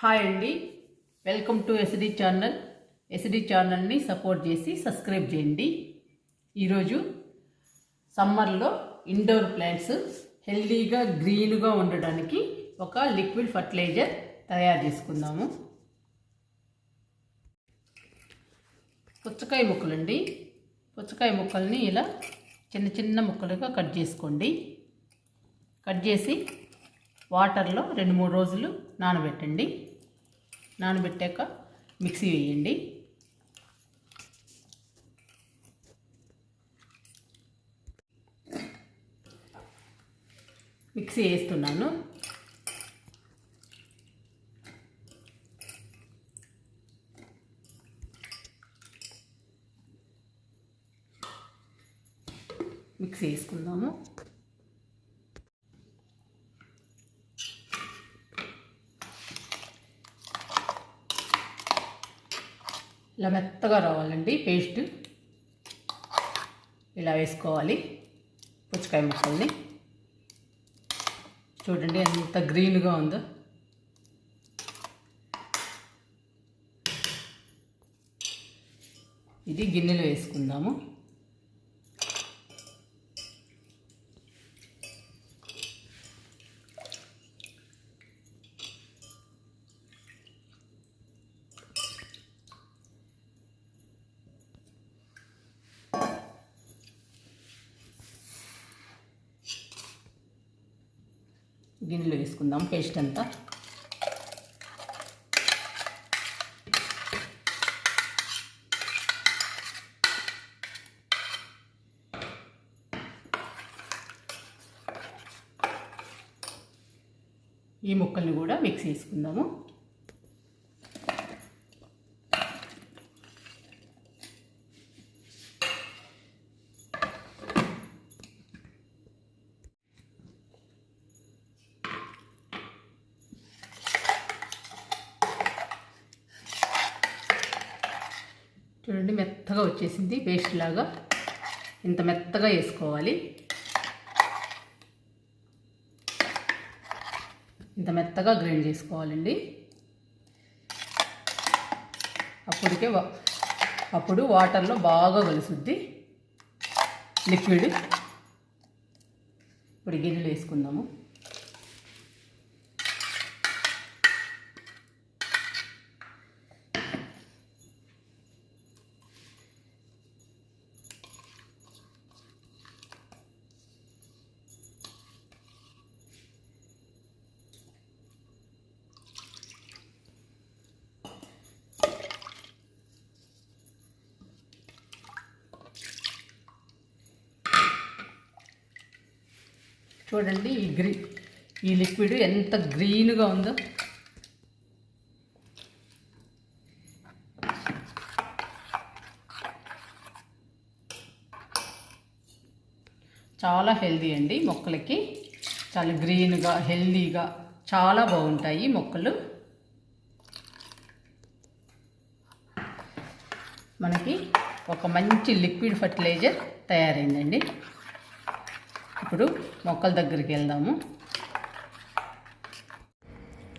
Hi అండి. Welcome to SD channel. SD ఛానల్ని support చేసి సబ్స్క్రైబ్ చేయండి. ఈరోజు సమ్మర్లో ఇండోర్ ప్లాంట్స్ హెల్దీగా గ్రీన్గా ఉండడానికి ఒక లిక్విడ్ ఫర్టిలైజర్ తయారు చేసుకుందాము. పుచ్చకాయ ముక్కలండి. పుచ్చకాయ ముక్కల్ని ఇలా చిన్న చిన్న ముక్కలుగా కట్ చేసుకోండి. కట్ చేసి వాటర్లో రెండు మూడు రోజులు నానబెట్టండి. నానబెట్టాక మిక్సీ వేయండి. మిక్సీ వేస్తున్నాను. మిక్సీ వేసుకుందాము. ఇలా మెత్తగా రావాలండి పేస్ట్. ఇలా వేసుకోవాలి పుచ్చకాయ ముక్కల్ని. చూడండి ఎంత గ్రీన్గా ఉందో. ఇది గిన్నెలో వేసుకుందాము. గిన్నెలో వేసుకుందాం పేస్ట్ అంతా. ఈ ముక్కల్ని కూడా మిక్స్ చేసుకుందాము. చూడండి మెత్తగా వచ్చేసింది పేస్ట్ లాగా. ఇంత మెత్తగా వేసుకోవాలి. ఇంత మెత్తగా గ్రైండ్ చేసుకోవాలండి. అప్పటికే వా- అప్పుడు వాటర్లో బాగా కలుసుద్ది. లిక్విడ్. ఇప్పుడు గిన్నెలు వేసుకుందాము. చూడండి ఈ గ్రీ ఈ లిక్విడ్ ఎంత గ్రీన్గా ఉందో. చాలా హెల్దీ అండి మొక్కలకి. చాలా గ్రీన్గా హెల్దీగా చాలా బాగుంటాయి మొక్కలు. మనకి ఒక మంచి లిక్విడ్ ఫర్టిలైజర్ తయారైందండి. ఇప్పుడు మొక్కల దగ్గరికి వెళ్దాము.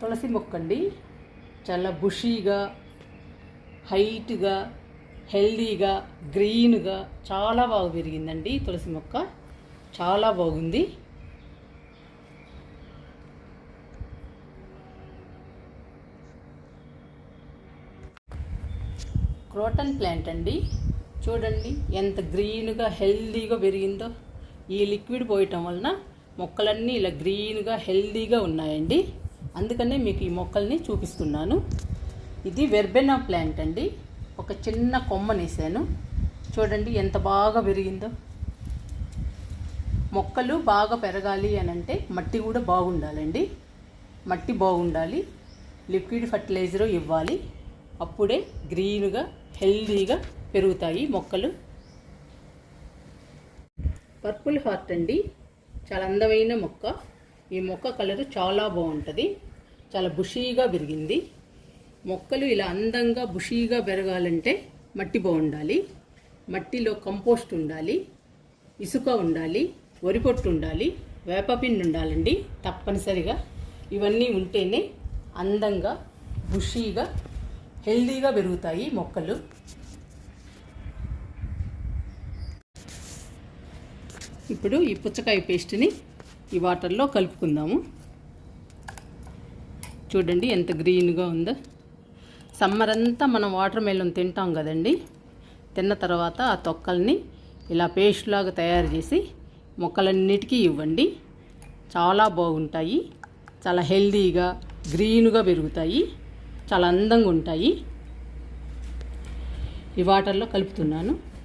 తులసి మొక్క అండి. చాలా బుషీగా హైట్గా హెల్దీగా గ్రీన్గా చాలా బాగా పెరిగిందండి తులసి మొక్క. చాలా బాగుంది. క్రోటన్ ప్లాంట్ అండి. చూడండి ఎంత గ్రీన్గా హెల్దీగా పెరిగిందో. ఈ లిక్విడ్ పోయటం వలన మొక్కలన్నీ ఇలా గ్రీన్గా హెల్దీగా ఉన్నాయండి. అందుకనే మీకు ఈ మొక్కల్ని చూపిస్తున్నాను. ఇది వెర్బెనా ప్లాంట్ అండి. ఒక చిన్న కొమ్మనేసాను చూడండి ఎంత బాగా పెరిగిందో. మొక్కలు బాగా పెరగాలి అని అంటే మట్టి కూడా బాగుండాలండి. మట్టి బాగుండాలి. లిక్విడ్ ఫర్టిలైజర్ ఇవ్వాలి. అప్పుడే గ్రీన్గా హెల్దీగా పెరుగుతాయి మొక్కలు. పర్పుల్ హార్ట్ అండి. చాలా అందమైన మొక్క. ఈ మొక్క కలరు చాలా బాగుంటుంది. చాలా బుషీగా పెరిగింది మొక్కలు ఇలా అందంగా బుషీగా పెరగాలంటే మట్టి బాగుండాలి. మట్టిలో కంపోస్ట్ ఉండాలి. ఇసుక ఉండాలి. వరి పొట్టు ఉండాలి. వేపపిండి ఉండాలండి తప్పనిసరిగా. ఇవన్నీ ఉంటేనే అందంగా బుషీగా హెల్దీగా పెరుగుతాయి మొక్కలు. ఇప్పుడు ఈ పుచ్చకాయ పేస్ట్ని ఈ వాటర్లో కలుపుకుందాము. చూడండి ఎంత గ్రీన్గా ఉందో. సమ్మర్ అంతా మనం వాటర్ మెలన్ తింటాం కదండి. తిన్న తర్వాత ఆ తొక్కల్ని ఇలా పేస్ట్ లాగా తయారు చేసి మొక్కలన్నిటికీ ఇవ్వండి. చాలా బాగుంటాయి. చాలా హెల్దీగా గ్రీన్గా పెరుగుతాయి. చాలా అందంగా ఉంటాయి. ఈ వాటర్లో కలుపుతున్నాను.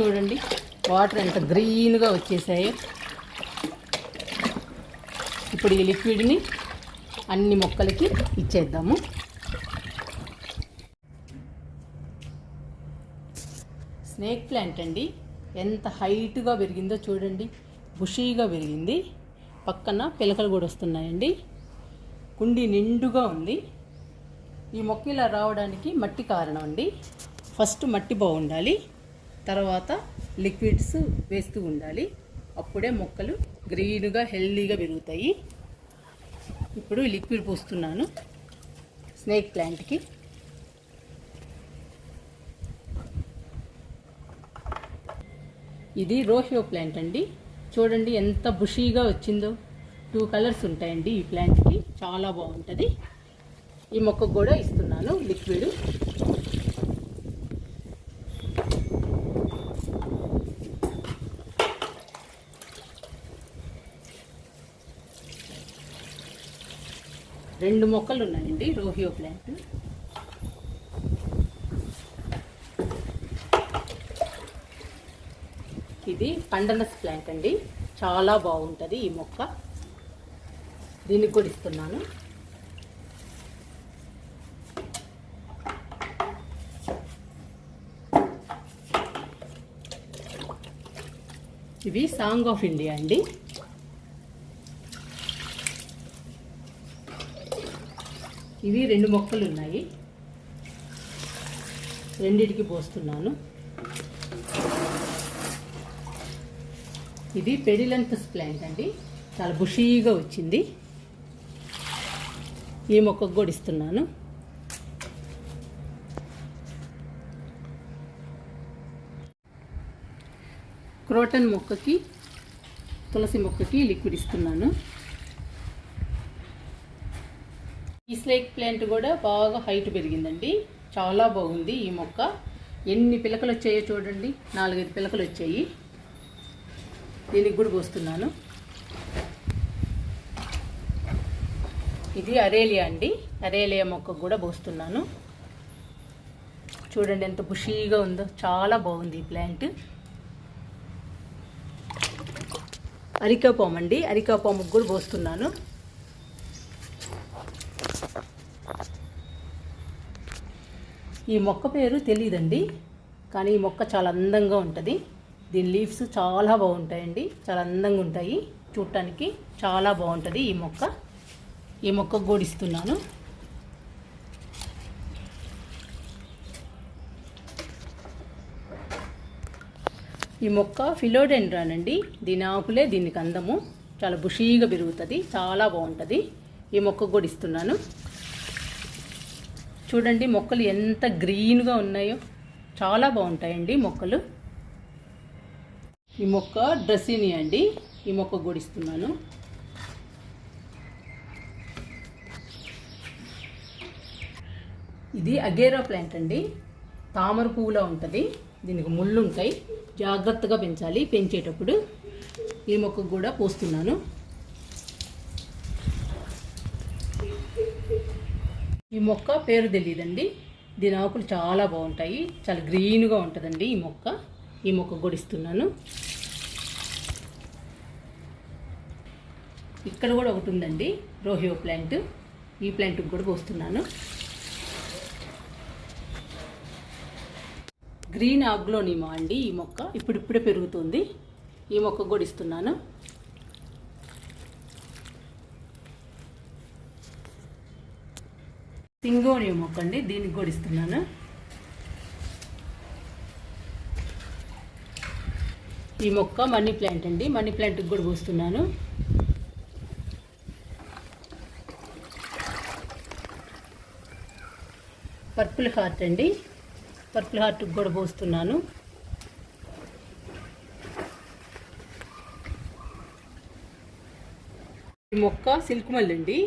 చూడండి. వాటర్ ఎంత గ్రీన్గా వచ్చేసాయో. ఇప్పుడు ఈ లిక్విడ్ని అన్ని మొక్కలకి ఇచ్చేద్దాము. స్నేక్ ప్లాంట్ అండి. ఎంత హైట్గా పెరిగిందో చూడండి. బుషీగా పెరిగింది. పక్కన పిలకలు కూడా వస్తున్నాయండి. కుండి నిండుగా ఉంది. ఈ మొక్క ఇలా రావడానికి మట్టి కారణం అండి. ఫస్ట్ మట్టి బాగుండాలి తర్వాత లిక్విడ్స్ వేస్తూ ఉండాలి. అప్పుడే మొక్కలు గ్రీన్గా హెల్దీగా పెరుగుతాయి. ఇప్పుడు లిక్విడ్ పోస్తున్నాను స్నేక్ ప్లాంట్కి. ఇది రోహియో ప్లాంట్ అండి. చూడండి ఎంత బుషీగా వచ్చిందో. టూ కలర్స్ ఉంటాయండి ఈ ప్లాంట్కి. చాలా బాగుంటుంది. ఈ మొక్కకు కూడా ఇస్తున్నాను లిక్విడ్. రెండు మొక్కలు ఉన్నాయండి రోహియో ప్లాంట్. ఇది పండనస్ ప్లాంట్ అండి. చాలా బాగుంటుంది ఈ మొక్క. దీనికి కూడా ఇస్తున్నాను. ఇవి సాంగ్ ఆఫ్ ఇండియా అండి. ఇవి రెండు మొక్కలు ఉన్నాయి. రెండిటికి పోస్తున్నాను. ఇది పెడిలెంతస్ ప్లాంట్ అండి. చాలా బుషీగా వచ్చింది. ఈ మొక్కకు కూడా ఇస్తున్నాను. క్రోటన్ మొక్కకి తులసి మొక్కకి లిక్విడ్ ఇస్తున్నాను. ఈ స్నేక్ ప్లాంట్ కూడా బాగా హైట్ పెరిగిందండి. చాలా బాగుంది ఈ మొక్క. ఎన్ని పిలకలు వచ్చాయో చూడండి. నాలుగైదు పిలకలు వచ్చాయి. దీనికి కూడా పోస్తున్నాను. ఇది అరేలియా అండి. అరేలియా మొక్కకు కూడా పోస్తున్నాను. చూడండి ఎంత బుషీగా ఉందో. చాలా బాగుంది ఈ ప్లాంట్. అరికాపాము అండి అరికాపాముకు కూడా పోస్తున్నాను. ఈ మొక్క పేరు తెలియదండి కానీ ఈ మొక్క చాలా అందంగా ఉంటుంది. దీని లీవ్స్ చాలా బాగుంటాయండి చాలా అందంగా ఉంటాయి. చూడటానికి చాలా బాగుంటుంది ఈ మొక్క. ఈ మొక్క గోడిస్తున్నాను ఈ మొక్క ఫిలోడెండ్రాన్ అండి. దీని ఆకులే దీనికి అందము. చాలా బుషీగా పెరుగుతుంది చాలా బాగుంటుంది. ఈ మొక్కకు కూడా ఇస్తున్నాను. చూడండి మొక్కలు ఎంత గ్రీన్గా ఉన్నాయో. చాలా బాగుంటాయండి మొక్కలు. ఈ మొక్క డ్రెస్సీని అండి. ఈ మొక్క కూడా ఇస్తున్నాను. ఇది అగేరా ప్లాంట్ అండి. తామర పువ్వులా ఉంటుంది. దీనికి ముళ్ళు ఉంటాయి జాగ్రత్తగా పెంచాలి. పెంచేటప్పుడు ఈ మొక్కకు కూడా పోస్తున్నాను. మొక్క పేరు తెలియదండి దీని ఆకులు చాలా బాగుంటాయి. చాలా గ్రీన్గా ఉంటుందండి ఈ మొక్క. ఈ మొక్క గొడిస్తున్నాను ఇక్కడ కూడా ఒకటి ఉందండి రోహియో ప్లాంట్. ఈ ప్లాంట్కి కూడా పోస్తున్నాను. గ్రీన్ ఆగ్లోనిమా అండి ఈ మొక్క. ఇప్పుడిప్పుడే పెరుగుతుంది. ఈ మొక్క కూడా ఇస్తున్నాను. సింగోనియం మొక్క అండి దీనికి కూడా ఇస్తున్నాను. ఈ మొక్క మనీ ప్లాంట్ అండి మనీ ప్లాంట్కి కూడా పోస్తున్నాను. పర్పుల్ హార్ట్ అండి పర్పుల్ హార్ట్కి కూడా పోస్తున్నాను. ఈ మొక్క సిల్క్ మల్లి అండి.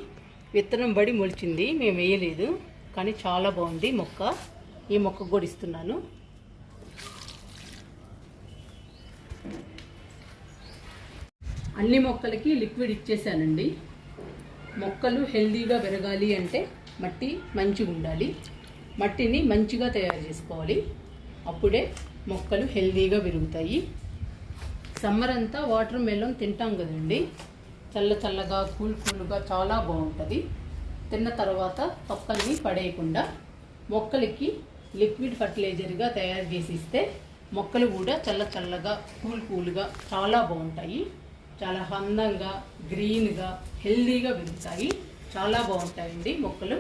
విత్తనం బడి మొలిచింది మేము వేయలేదు కానీ చాలా బాగుంది మొక్క. ఈ మొక్క కూడా ఇస్తున్నాను. అన్ని మొక్కలకి లిక్విడ్ ఇచ్చేసానండి. మొక్కలు హెల్దీగా పెరగాలి అంటే మట్టి మంచిగా ఉండాలి. మట్టిని మంచిగా తయారు చేసుకోవాలి. అప్పుడే మొక్కలు హెల్దీగా పెరుగుతాయి. సమ్మర్ అంతా వాటర్ మెలన్ తింటాం కదండి. చల్ల చల్లగా కూల్ కూల్గా చాలా బాగుంటుంది. తిన్న తర్వాత తొక్కల్ని పడేయకుండా మొక్కలకి లిక్విడ్ ఫర్టిలైజర్గా తయారు చేసి ఇస్తే మొక్కలు కూడా చల్ల చల్లగా కూల్ కూల్గా చాలా బాగుంటాయి. చాలా అందంగా గ్రీన్గా హెల్దీగా పెరుగుతాయి. చాలా బాగుంటాయండి మొక్కలు.